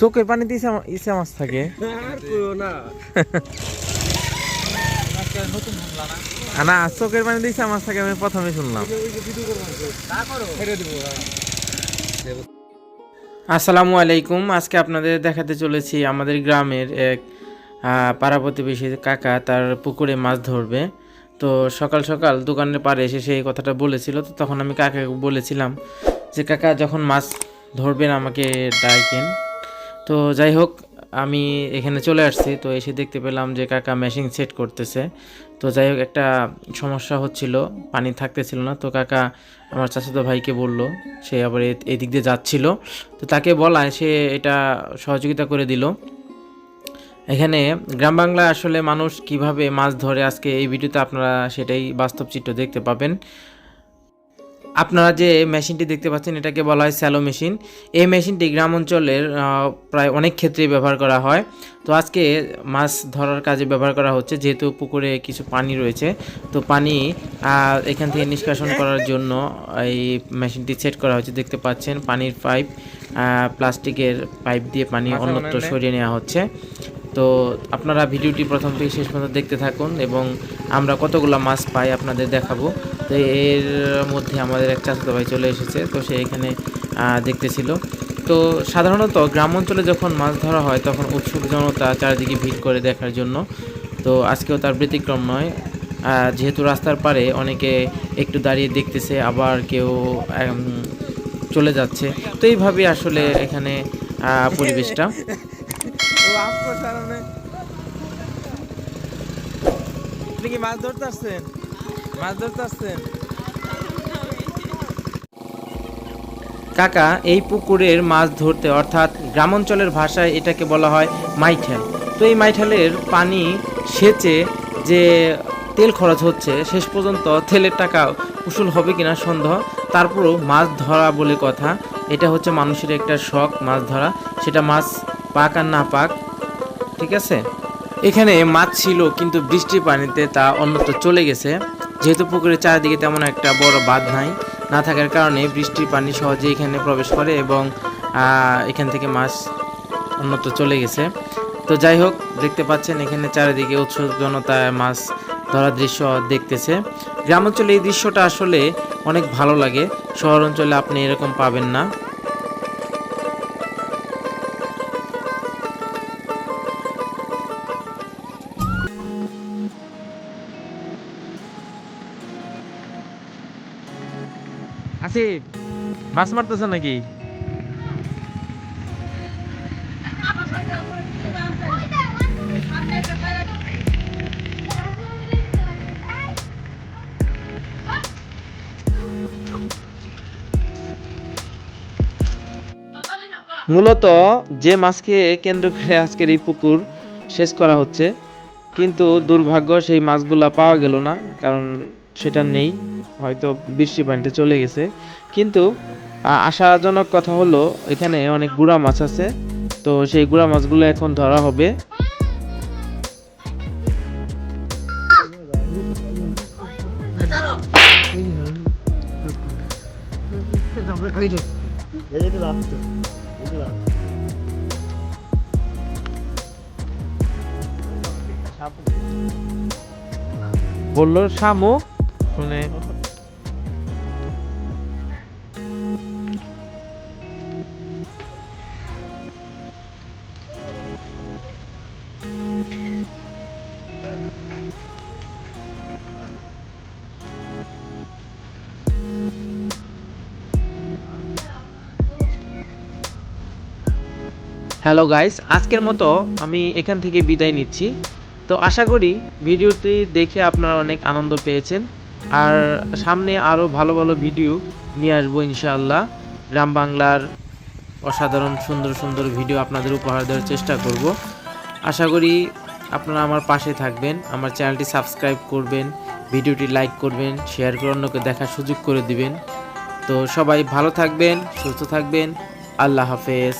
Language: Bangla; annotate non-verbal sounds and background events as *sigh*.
চোখের পানিতে ইসা মাছ থাকে না। চোখের পানিতে ইসা মাছ থাকে আমি প্রথমে শুনলাম। দিব আসসালামু আলাইকুম আজকে আপনাদের দেখাতে চলেছি আমাদের গ্রামের এক পাড়া প্রতিবেশী কাকা তার পুকুরে মাছ ধরবে। তো সকাল সকাল দোকানের পাড়ে এসে সেই কথাটা বলেছিল, তো তখন আমি কাকাকে বলেছিলাম যে, কাকা, যখন মাছ ধরবেন আমাকে ডাইকেন। তো যাই হোক, আমি এখানে চলে আসছি, তো এসে দেখতে পেলাম যে, কাকা মেশিন সেট করতেছে। তো যাই হোক, একটা সমস্যা হচ্ছিল, পানি থাকতেছিল না, তো কাকা আমার চাচাতো ভাইকে বলল, সে আবার এদিক দিয়ে যাচ্ছিল। তো তাকে বলায় সে এটা সহযোগিতা করে দিল। এখানে গ্রাম বাংলায় আসলে মানুষ কীভাবে মাছ ধরে আজকে এই ভিডিওতে আপনারা সেটাই বাস্তব চিত্র দেখতে পাবেন। আপনারা যে মেশিনটি দেখতে পাচ্ছেন এটাকে বলা হয় স্যালো মেশিন। এই মেশিনটি গ্রাম অঞ্চলের প্রায় অনেক ক্ষেত্রেই ব্যবহার করা হয়। তো আজকে মাছ ধরার কাজে ব্যবহার করা হচ্ছে যেহেতু পুকুরে কিছু পানি রয়েছে। তো পানি এখান থেকে নিষ্কাশন করার জন্য এই মেশিনটি সেট করা হয়েছে। দেখতে পাচ্ছেন পানির পাইপ প্লাস্টিকের পাইপ দিয়ে পানি অন্যত্র সরিয়ে নেওয়া হচ্ছে। তো আপনারা ভিডিওটি প্রথম থেকে শেষ পর্যন্ত দেখতে থাকুন এবং আমরা কতগুলো মাছ পাই আপনাদের দেখাবো। তো এর মধ্যে আমাদের এক চাচাতো ভাই চলে এসেছে, তো সে এখানে দেখতেছিল। তো সাধারণত গ্রাম অঞ্চলে যখন মাছ ধরা হয় তখন উৎসুক জনতা চারিদিকে ভিড় করে দেখার জন্য। তো আজকেও তার ব্যতিক্রম নয়। যেহেতু রাস্তার পারে অনেকে একটু দাঁড়িয়ে দেখতেছে, আবার কেউ চলে যাচ্ছে। তো এইভাবে আসলে এখানে পরিবেশটা। *laughs* আপনি কি মাছ ধরতে আসছেন? মাছ ধরতে আসছেন? কাকা, এই পুকুরের মাছ ধরতে, অর্থাৎ গ্রামাঞ্চলের ভাষায় এটাকে বলা হয় মাইঠাল। তো এই মাইঠালের পানি সেচে যে তেল খরচ হচ্ছে, শেষ পর্যন্ত তেলের টাকা উসুল হবে কিনা সন্দেহ। তারপরও মাছ ধরা বলে কথা। এটা হচ্ছে মানুষের একটা শখ, মাছ ধরা। সেটা মাছ পাক আর না পাক, ঠিক আছে? এখানে মাছ ছিল, কিন্তু বৃষ্টির পানিতে তা অন্যত্র চলে গেছে। যেহেতু পুকুরের চারিদিকে তেমন একটা বড় বাঁধ নাই, না থাকার কারণে বৃষ্টির পানি সহজে এখানে প্রবেশ করে এবং এখান থেকে মাছ অন্যত্র চলে গেছে। তো যাই হোক, দেখতে পাচ্ছেন এখানে চারিদিকে উৎসব জনতা মাছ ধরার দৃশ্য দেখতেছে। গ্রাম অঞ্চলে এই দৃশ্যটা আসলে অনেক ভালো লাগে। শহর অঞ্চলে আপনি এরকম পাবেন না। আসিফ মাছ মারতেছে নাকি? মূলত যে মাছকে কেন্দ্র করে আজকের এই পুকুর শেষ করা হচ্ছে, কিন্তু দুর্ভাগ্য সেই মাছগুলা পাওয়া গেল না, কারণ সেটা নেই, হয়তো বৃষ্টি পানিতে চলে গেছে। কিন্তু আশাজনক কথা হলো, এখানে অনেক গুড়া মাছ আছে। তো সেই গুড়া মাছগুলো এখন ধরা হবে। বলল শামুক শুনে। হ্যালো গাইস আজকের মতো আমি এখান থেকে বিদায় নিচ্ছি। তো আশা করি ভিডিওটি দেখে আপনারা অনেক আনন্দ পেয়েছেন। আর সামনে আরও ভালো ভালো ভিডিও নিয়ে আসব ইনশাআল্লাহ। গ্রাম বাংলার অসাধারণ সুন্দর সুন্দর ভিডিও আপনাদের উপহার দেওয়ার চেষ্টা করব। আশা করি আপনারা আমার পাশে থাকবেন, আমার চ্যানেলটি সাবস্ক্রাইব করবেন ভিডিওটি লাইক করবেন শেয়ার করে অন্যকে দেখার সুযোগ করে দিবেন। তো সবাই ভালো থাকবেন, সুস্থ থাকবেন, আল্লাহ হাফেজ।